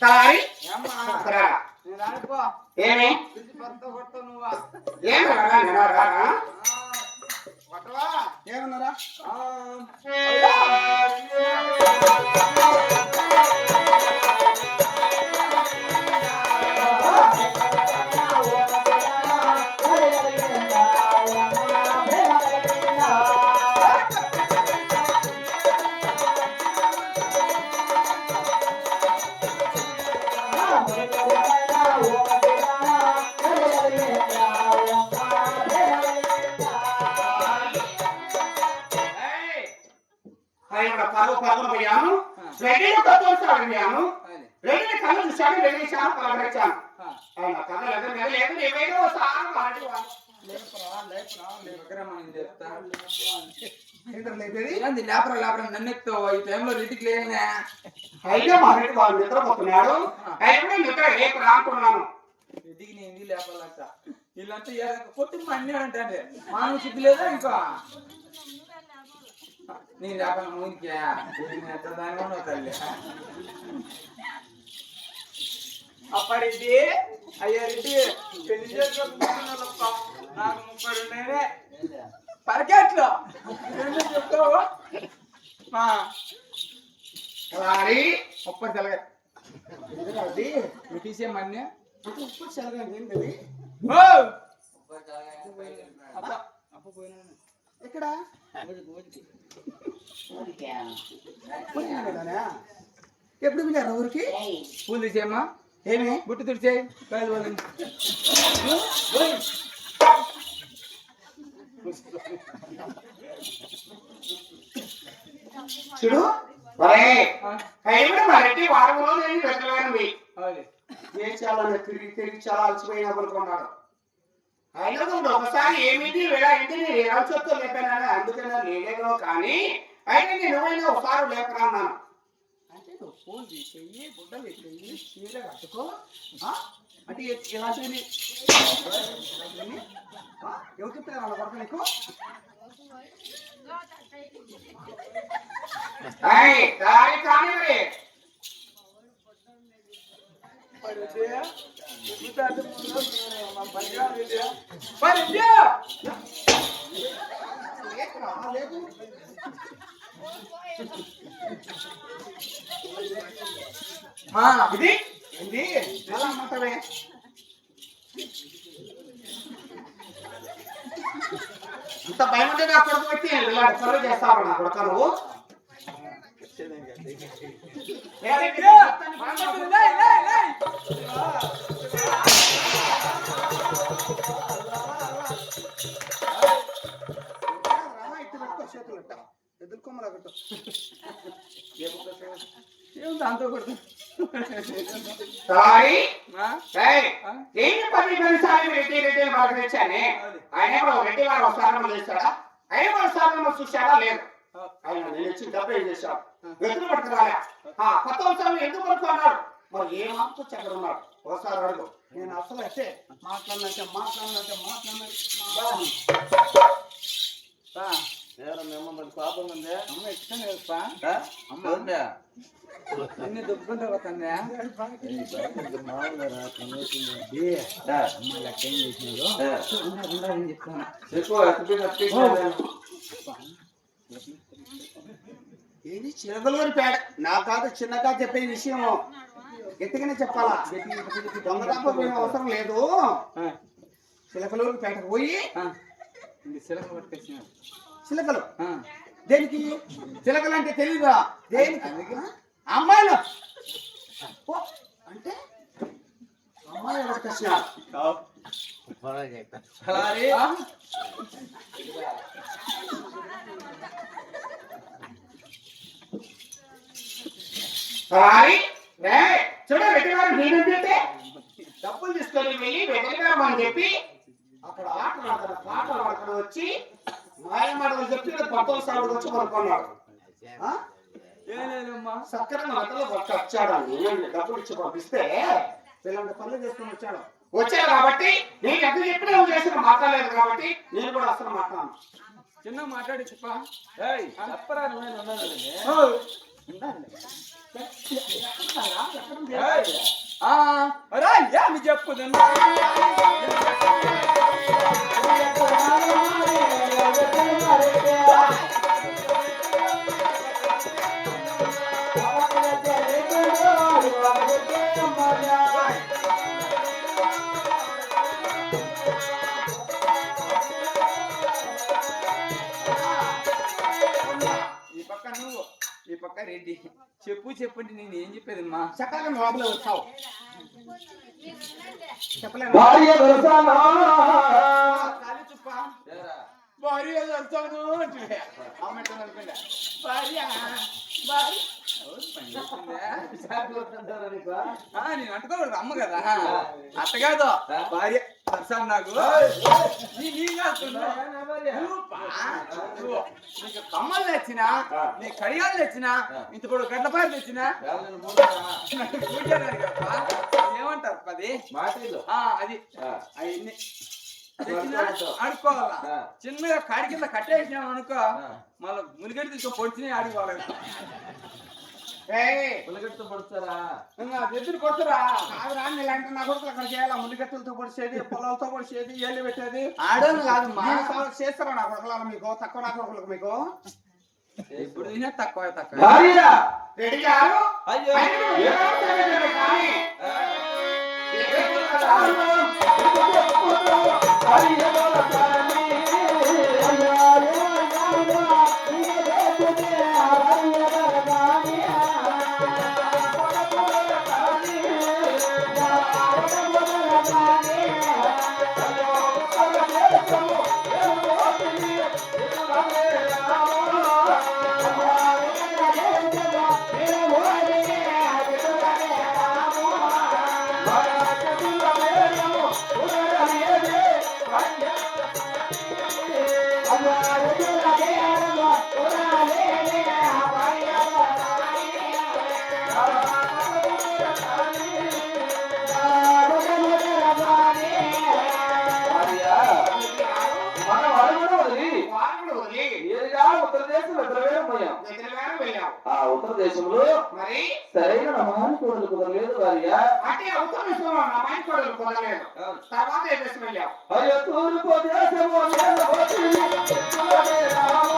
తలారి ఏమి? ఏమి? ఏమన్నారా? రెడ్డిని తత్వం అది. రెడ్డిని కళ్ళు చూశాను ఆ, ఆయన కళ్ళు లేదు ఏమైనా ఒకసారి మాట్లాడు లేపురా, లేపురా, లేపురా, మనం చెప్తా. ఏంటో లేపేది? ఏంది లేపరా లేపరా నన్ను ఎక్కుతావు ఈ టైంలో రెడ్డికి లేనే అయితే మా రెడ్డి వాళ్ళు నిద్రపోతున్నాడు. అయితే నిద్ర రేపు రానుకున్నాను రెడ్డికి నేను లేపాలంట? వీళ్ళంతా ఏదో కొట్టి అన్నీ అంటే మానవ సిద్ధి లేదా ఇంకా? నేను లేపను మూనికి దాని కూడా తల్లి. అప్పరెడ్డి అయ్యా రెడ్డి పెళ్ళి చేసుకుంటున్నానప్ప నాకు ముప్పై రెండేనే పరకెట్లు ఎన్ని చెప్తావు? ఆ, మరి ముప్పై తెలగా. అది? ఉప్పు చల్లగా ఏంటది ఓ! అప్ప అప్ప పోయినా. ఎక్కడ? పోయినాడా? ఎప్పుడు పిల్లారు ఊరికి? పూలు తీసేయమ్మా. ఏమి? బుట్టు తుడిచేయి. వాళ్ళని చూడు. ఒరే అయితే మా రెడ్డి వారం రోజులు అవులే. ఏ చాలా తిరిగి తిరిగి చాలా అలసిపోయినా పడుకున్నాడు అయినా కూడా ఒకసారి ఏమిటి వేళ ఏంటి నేను ఎలా చెప్తూ లేపానని అందుకనే లేలేదో కానీ అయితే నేను ఏమైనా ఒకసారి లేపరా అన్నాను. అంటే నువ్వు ఫోన్ చేసేయి గుడ్డలు పెట్టేయి చీర కట్టుకో. అంటే ఎ- ఎలాంటివి ఎవరు చెప్తారు వాళ్ళ కొరకు నీకు? ఏయ్, దారి కానీ మరి లేకురా, లేకు ఇది ఏంది ఎలా అమ్మంటావే ఇంత భయం ఉంటే నా కొడుకు ఇలాంటి పనులు చేస్తావు నా కొడుకు ఏ సారీ ఏంటి పది పదిసార్లు రెడ్డి రెడ్డి అని వాళ్ళకి తెచ్చానే ఆయన కూడా రెడ్డి గారు ఒకసారి చేస్తాడా ఆయన ఒకసారి చూసాడా లేదు. ఆయన నేను ఇచ్చిన డబ్బు ఏం చేశాడు? వెతులు పట్టుకురాలే. ఆ, కొత్త ఉత్సవం ఎందుకు పట్టుకున్నాడు మరి ఏ మాత్రం ఉన్నాడు ఒకసారి అడుగు. నేను అసలు అయితే మాట్లాడినట్టే మాట్లాడినట్టే మాట్లాడినట్టే అమ్మ ఇష్టం లేదప్పా అమ్మ. దుబ్బుకుంటా పోతుందా? ఏది పేడ? నా కాదు చిన్నగా చెప్పే విషయం. గట్టిగానే చెప్పాలా? దొంగదాప అవసరం లేదు. చిలకలూరు పేటకు పోయి సిలక పట్టుకొచ్చిన చిలకలు. దేనికి? చిలకలు అంటే తెలీదా? దేనికి. అమ్మాయిలు. అంటే అమ్మాయి చూడ నేనంటే. డబ్బులు తీసుకొని వెళ్ళి వెతకడం అని చెప్పి అక్కడ ఆట ఆడతాడు పాటలు ఆడతాడు వచ్చి మాయ మాటలు చెప్పి కొత్త సాగుడు వచ్చి లేదమ్మా సక్కర మాటలు కొత్త వచ్చాడు నేను డబ్బులు ఇచ్చి పంపిస్తే ఇలాంటి పనులు చేసుకొని వచ్చాడు వచ్చాడు కాబట్టి నేను ఎంత చెప్పినా నువ్వు చేసిన మాట్లాడలేదు కాబట్టి నేను కూడా అసలు మాట్లాడను చిన్న మాట్లాడి చెప్పా ఏయ్, చెప్పరా చెప్పు ఈ పక్క నువ్వు ఈ పక్క రెడ్డి. చెప్పు చెప్పండి నేను ఏం చెప్పేది మా చక్కగా లోపల వచ్చావు చెప్పలేను భార్య దొరసానా కాలి చుప్ప ఏరా, భార్య చదువుతాను అంటే భార్య భార్య నేను అంటుకోకూడదు అమ్మ కదా అత్త కాదు భార్య పర్సన్ నాకు నీకు కమ్మలు తెచ్చినా నీ కడియాలు తెచ్చినా ఇంత తెచ్చినా మూడరా? నాకు కూర్చోడానికి కప్ప. ఏమంటారు పది అది అవన్నీ ఆ. చిన్నగా కాడి కింద కట్టేసినాం అనుకో. మళ్ళీ మునిగడి తీసుకొని పొడిచినే ఆడుకోవాలి ఏయ్ పుల్లగట్టుతో పడుస్తారా? ఎదురు కొట్టురా కాదు రాని ఇలాంటి నా కొడుకులు అక్కడ చేయాలి మునిగట్టులతో పొడిచేది పొలాలతో పొడిచేది ఏళ్ళు పెట్టేది ఆడోళ్ళు మీరు సా- చేస్తారా నా కొడుకులు మీకు తక్కువ నా కొడుకులకు మీకు ఇప్పుడు తిన్నా తక్కువ తక్కువ భార్య రెడీ గారు అయ్యో భార్య వెళ్ళావు ఆ ఉత్తర దేశంలో మరి? సరైన నమాని కోడలు కుదరలేదు భార్య. అంటే ఉత్తర విషయంలో నా మైండ్ కొడలు పొందలేదు తర్వాత ఏ దేశం వెళ్ళావు అయ్యో తూర్పు దేశము రామా.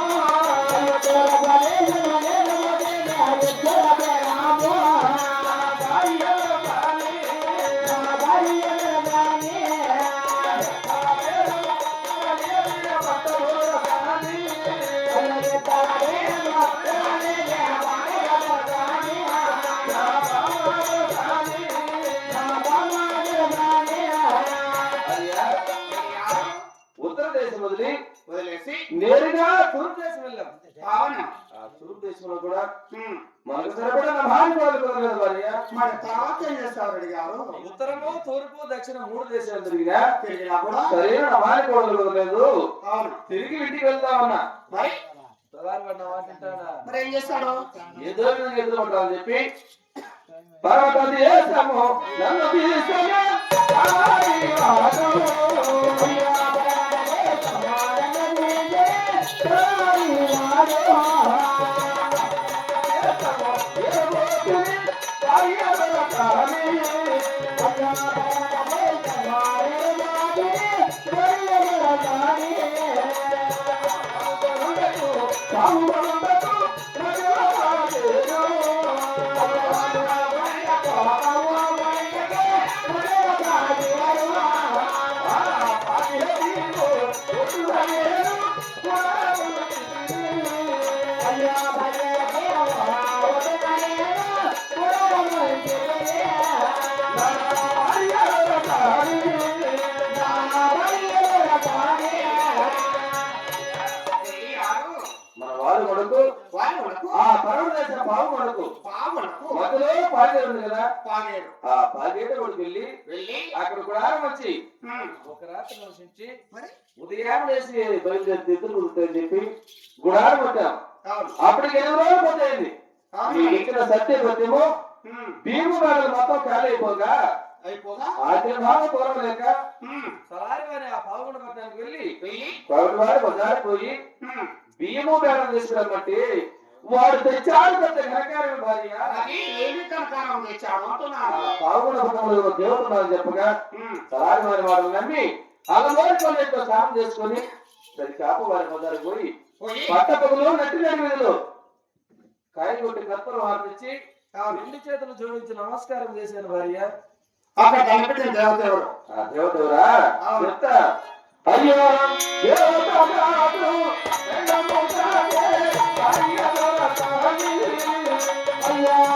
భార్య నేరుగా తూర్పు దేశం వెళ్ళాం. అవును ఆ తూర్పు దేశంలో కూడా. మనకు కుదరలేదు భార్య. మరి తర్వాత ఏం చేస్తావు రెడ్డి గారు? ఉత్తరము తూర్పు దక్షిణ మూడు దేశాలు తిరిగినా తిరిగినా కూడా సరైన నమాని కోడలు కుదరలేదు అవును. తిరిగి ఇంటికి మరి? వాడిన వాటింటాడా? మరి ఏం చేస్తాడు? ఏదో విధంగా ఎదుర్కొంటామని చెప్పి పర్వత నన్ను తీసుకొని ఆడి పాగేరు ఆ కొడుకు వెళ్ళి వెళ్ళి అక్కడ కూడా వచ్చి. ఒక రాత్రి నివసించి ఉదయం వేసి బయలుదేరి అని చెప్పి గుడారం కొట్టాం. అప్పటికి ఎనిమిది రోజులు మీకు ఇచ్చిన సత్య సత్యము. భీము గారు మొత్తం ఖాళీ అయిపోగా భాగం కోరలేక సలారి వారి ఆ పట్టణానికి వెళ్ళి వెళ్ళి పౌరుడు వారి బజారు పోయి బియ్యము బేరం తీసుకురమ్మంటే వాడు తెచ్చాడు పెద్ద ఘనకార్యం భార్య. అది ఏమి కనకారం తెచ్చాడు పట్టణంలో దేవతన్నారు చెప్పగా సలారి వారి వాడు నమ్మి కొన్నిటితో స్నానం చేసుకొని సరి కాపు వారి బజారు పోయి పోయి పట్టపగులు నట్టి నడిమిదిలో కాయగొట్టి కత్తలు వార్పించి అవును. రెండు చేతులు జోడించి నమస్కారం చేశాను భార్య. అక్కడ కనిపించిన దేవత ఎవరు? ఆ. చెప్తా. అయ్యో వెన్నముద్రాజే, আল্লাহ।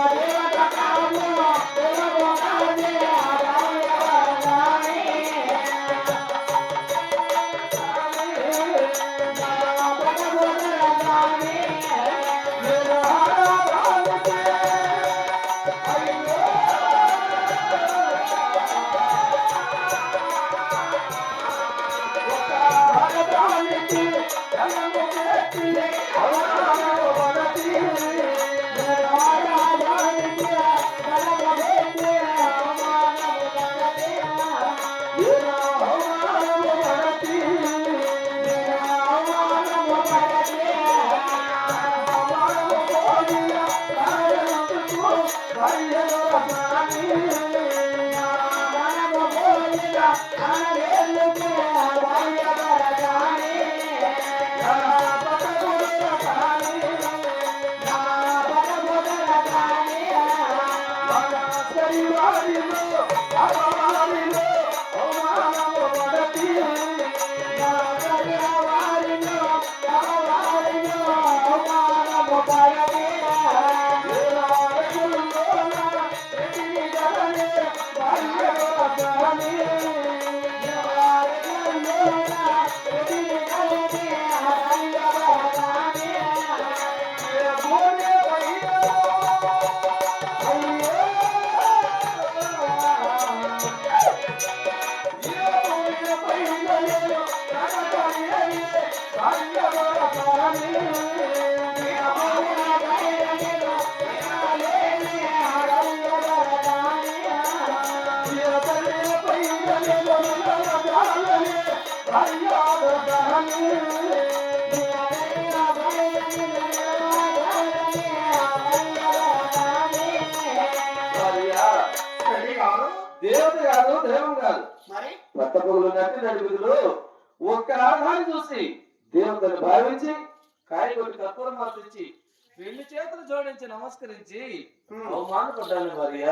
రెడీ దేవత కాదు దైవం కాదు. మరి? పట్టపొగులు నట్టి నడిపిదులు ఒక్క రాగాన్ని చూసి దేవతను భావించి కాయగొట్టి కర్పూరం మార్పించి రెండు చేతులు జోడించి నమస్కరించి అవమానపడ్డాను భార్య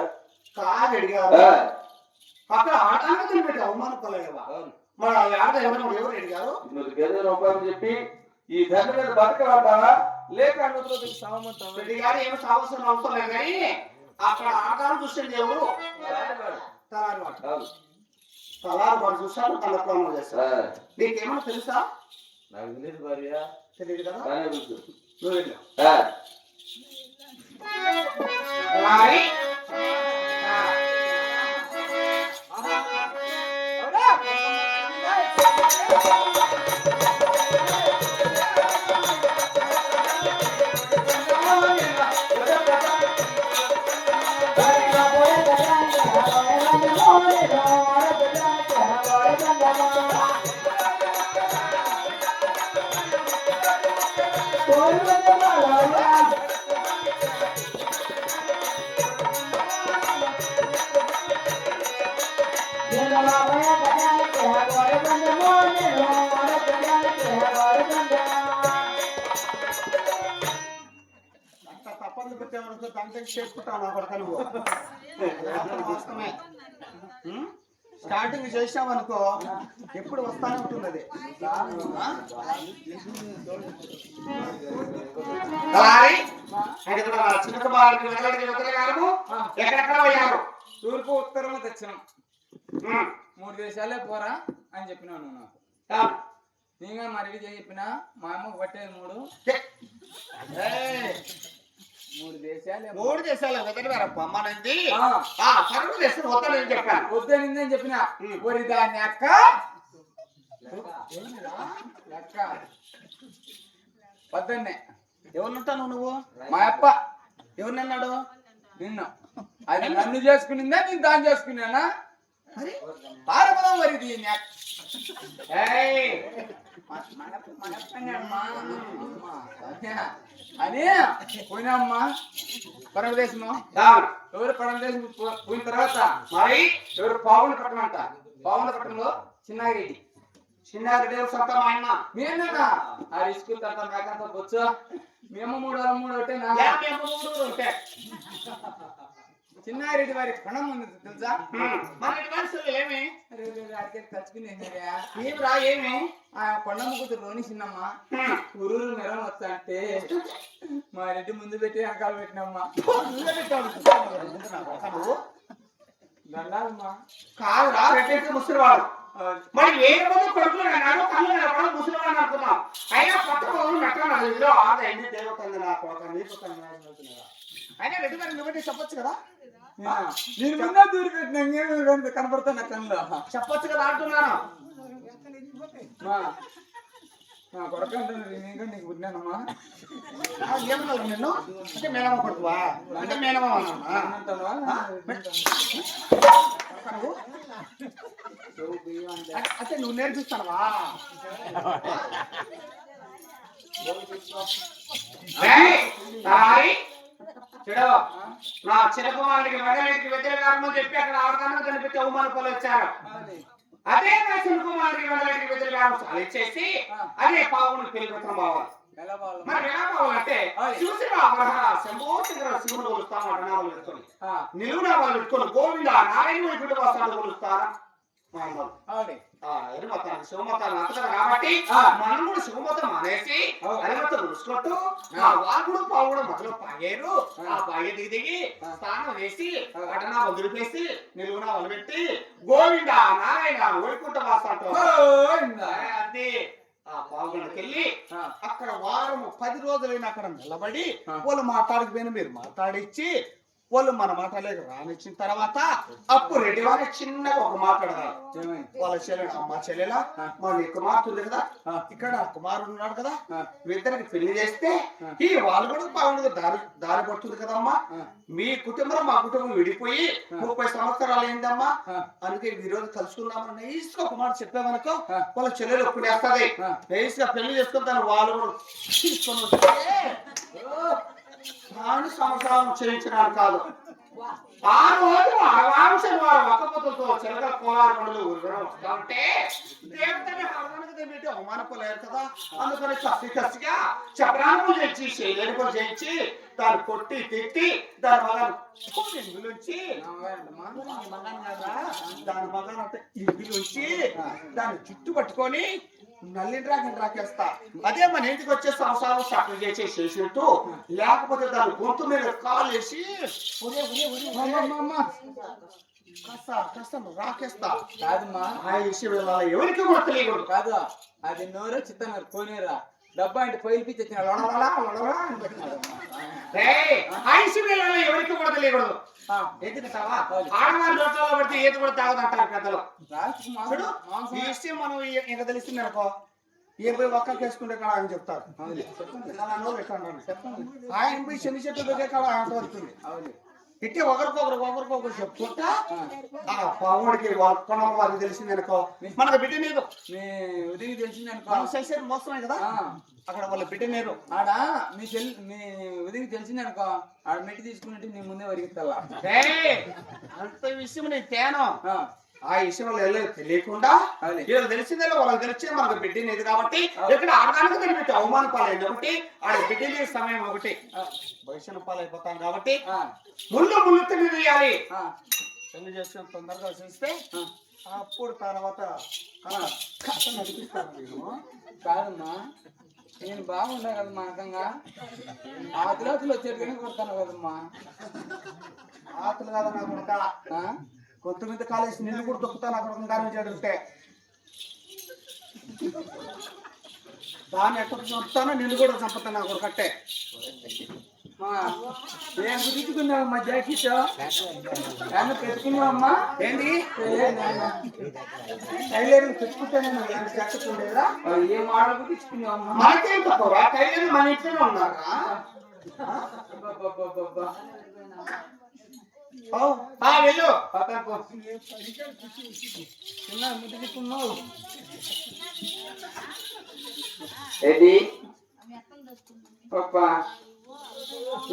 ఆ, అక్కడ ఆటానికి కనిపెట్టి అవమానపడలేవా. మరి ఆ ఆట ఎవరు ఎవరు అడిగారు? నువ్వు గేదె చెప్పి ఈ దండ మీద బతకమంటావా? లేక అనుమతులకు సామంటావా ఏమి సావసరం అవసరం లేదు కానీ అక్కడ ఆటాలు చూసింది ఎవరు తలారి. తలారి. వాడు ప్రమాణం చేస్తాడు ఆ, నీకేమన్నా తెలుసా? నాకు తెలియదు భార్య. తెలియదు కదా. నువ్వు వెళ్ళావు ఆ, తలారి. తప్పని పెట్టామనుకో చేసుకుంటాను అక్కడ నువ్వు? వాస్తవమే స్టార్టింగ్ చేసామనుకో ఎప్పుడు వస్తానే ఉంటుంది అది చిన్న కుమారుడికి వెళ్ళడానికి వెళ్ళగలము. ఎక్కడెక్కడ పోయారు? తూర్పు ఉత్తరం దక్షిణం మూడు దేశాలే పోరా అని చెప్పినావు నువ్వు నాకు. నీగా మరి చెప్పిన మా అమ్మకు పట్టేది మూడు. మూడు దేశాలే మూడు దేశాలు సరుకు దేశం చెప్పాను వద్దనిందని చెప్పిన. ఉం. ఒరి దాని అక్క. లెక్క. వద్దన్నే ఎవరుంటాను నువ్వు? మా అప్ప. ఎవరినన్నాడు నిన్ను. అది నన్ను చేసుకునిందా నేను దాన్ని చేసుకున్నానా? పారపదం. అమ్మా. అని పోయినామ్మా. పరమదేశము. ఎవరు పరమదేశం పోయిన తర్వాత? మరి? ఎవరు పావుల పట్టణం అంట? పావుల పట్టణంలో చిన్నారెడ్డి చిన్నారెడ్డి సొంత మా ఆయన మేమేనా? ఆ స్కూల్ తర్వాత మేకంతా బొచ్చు. మేము మూడు మూడు ఒకటే నా మూడు ఉంటే. చిన్నారెడ్డి వారి పణం ఉంది తెలుసా? ఏమి? ఏమిరా ఏమి ఆ కొండమ్మ కూతురు రోని చిన్నమ్మ. ఊరూరు నెలం వస్తా అంటే మా రెడ్డి ముందు పెట్టి వెనకాల పెట్టినమ్మా. దండాలమ్మా కాదురా రెడ్డి ముసలివాడు. మరి వేరే మంది కొడుకులు అన్నాడు కళ్ళు కనపడం ముసలివాడు అనుకున్నాం అయినా పట్టణం మెట్ట ఇదిలో ఆదాయం దేవతంగా నా కొడుకు నీకు కన్నా అయినా రెడ్డి గారు నువ్వంటే చెప్పొచ్చు కదా? నేను ముందే దూరి పెట్టిన కనపడతా నా కళ్ళు చెప్పొచ్చు కదా అంటున్నాను. మా నా కొడుకు అంటున్నారు నేను నీకు పుట్టినానమ్మా ఆ, ఏమన్నావు నిన్ను? అంటే మేనమ్మ కొడుకువా? అంటే మేనమ్మ? అంటే- నువ్వు నేర్పిస్తావా ఏయ్, తాయి, చూడు నా చిన్నకుమారుడికి మగలికి వ్యతిరేకంగా చెప్పి అక్కడ ఆడదాన్ని కనిపెట్టి అవమాన పనులు వచ్చారు. అదే నా చిన్నకుమారుడికి మగలికి వ్యతిరేకంగా ఇచ్చేసి అదే పావును పెళ్ళిపెట్టడం బావాలి. ఎలా వాళ్ళ మరి ఎలా కావాలంటే చూసిన అబ్రహ శంభోచంద్ర శివుడు కొలుస్తాం అడనాలు పెట్టుకొని నిలువున వాళ్ళు పెట్టుకొని గోవింద నారాయణ. అవునే ఆ, ఎరుమతాన్ని శివమతాన్ని అంతగా కాబట్టి ఆ. మనం కూడా శివమతం అనేసి ఆ వాగుడు పావుడు మొదలు పాగారు ఆ పాగే దిగి దిగి స్నానం వేసి అటన నిలువున గోవింద నారాయణ గోవిందా. అది ఆ పావుగంటకెళ్ళి ఆ, అక్కడ వారం పది రోజులైనా అక్కడ నిలబడి. వాళ్ళు మాట్లాడకపోయినా మీరు మాట్లాడిచ్చి వాళ్ళు మన మాటలేక రానిచ్చిన తర్వాత అప్పుడు రెడ్డి వారు చిన్నగా ఒక ఏమైంది? వాళ్ళ చెల్లెలు అమ్మ చెల్లెలా. మా నీ కుమార్తె ఉంది కదా. ఇక్కడ కుమారుడు ఉన్నాడు కదా వీళ్ళకి పెళ్ళి చేస్తే. ఈ వాళ్ళు కూడా బాగుండదు దారి దారి పడుతుంది కదమ్మా. మీ కుటుంబం మా కుటుంబం విడిపోయి. ముప్పై సంవత్సరాలు అయిందమ్మా అందుకే ఈ రోజు కలుసుకుందామని నైస్గా ఒక మాట చెప్పామనుకో. వాళ్ళ చెల్లెలు ఒప్పునేస్తుంది ఆ. నైస్గా పెళ్ళి చేసుకుని దాన్ని వాళ్ళు కూడా తీసుకొని వస్తే నాను సంవత్సరం కాదు. ఆ రోజు వారు ఒక్కపోతలతో చిలక కోలారములు ఊరుగడం వస్తా ఉంటే దేవతని హరణకు పెట్టి అవమానపోలేరు కదా. అందుకని కసి కసిగా చక్రాలను చేయించి శైలేరుకొని చేయించి దాన్ని కొట్టి తిట్టి దాని మగన్ ఇందులోంచి మగన్ కదా దాని మగన్ అంటే ఇందులోంచి దాన్ని చుట్టు పట్టుకొని నల్లి డ్రాగన్ రాకేస్తా అదే మన ఇంటికి వచ్చే సంవత్సరాలు సఫర్ చేసే చేసినట్టు లేకపోతే దాని గొంతు మీద కాలు వేసి. కాస్త కాస్త రాకేస్తా కాదమ్మా. ఆ విషయం ఎవరికి కూడా తెలియకూడదు. కాదు అది నోరు చిత్తన్నారు పోనీరా డబ్బా అంటే ఐసి పిల్లలు ఎవరికి కూడా తెలియకూడదు పడితే కూడా తాగదంటారు పెద్దలు. చూడు ఈ విషయం మనం తెలిసింది అనుకో. పోయి ఒక్క కేసుకుంటే కాడ అని చెప్తారు. ఆయన పోయి శని చెట్టు దగ్గర కాడ వస్తుంది. ఇట్టే ఒకరికొకరు ఒకరికొకరు చెప్పుకుంటా ఆ. పావుడికి వారికి తెలిసింది అనుకో. మనకు బిడ్డ నీరు మీ ఉదయం తెలిసింది అనుకో. మనం చేసేది మోసమే కదా. అక్కడ వాళ్ళ బిడ్డ నీరు ఆడ మీ చెల్లి మీ ఉదయం తెలిసింది అనుకో. ఆడ మెట్టి తీసుకున్నట్టు నీ ముందే వరిగిత్తల్లా ఏయ్, అంత విషయం నేను తేను. ఆ, విషయంలో వెళ్ళేది తెలియకుండా. వీళ్ళకి తెలిసిందే వాళ్ళకి తెలిసింది మనకు బిడ్డ నీది కాబట్టి ఇక్కడ ఆడడానికి తెలిపెట్టి అవమాన పాలైంది ఒకటి ఆడ బిడ్డ నీది సమయం ఒకటి. భవిష్యత్ పాలైపోతాం కాబట్టి ముళ్ళు ముళ్ళు ఆ, పెళ్ళి చేసుకుని తొందరగా చేస్తే. అప్పుడు తర్వాత కథ నడిపిస్తాను నేను. కాదమ్మా నేను బాగుండా కదమ్మా అంతంగా ఆ తిలోతులు వచ్చేది కానీ కొడతాను కదమ్మా. ఆతులు కదా నా కొడుక. కొత్త మీద కాలేసి నిన్ను కూడా దొక్కుతాను అక్కడ ఉండాలని చెడుంటే దాన్ని ఎక్కడ చంపుతానో నిన్ను కూడా చంపుతాను నా కొడుకట్టే ఆ, ఏం కుదుర్చుకున్నావమ్మా జాకెట్? ఏమన్నా పెట్టుకున్నావమ్మా? ఏంటి. టైలరింగ్ పెట్టుకుంటానే జాకెట్ ఉండేదా ఏ మోడల్ మనకేం తక్కువ టైలరింగ్ మన ఇంట్లోనే ఉన్నారా? వెళ్ళు. ఏంటి పప్పా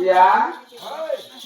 యా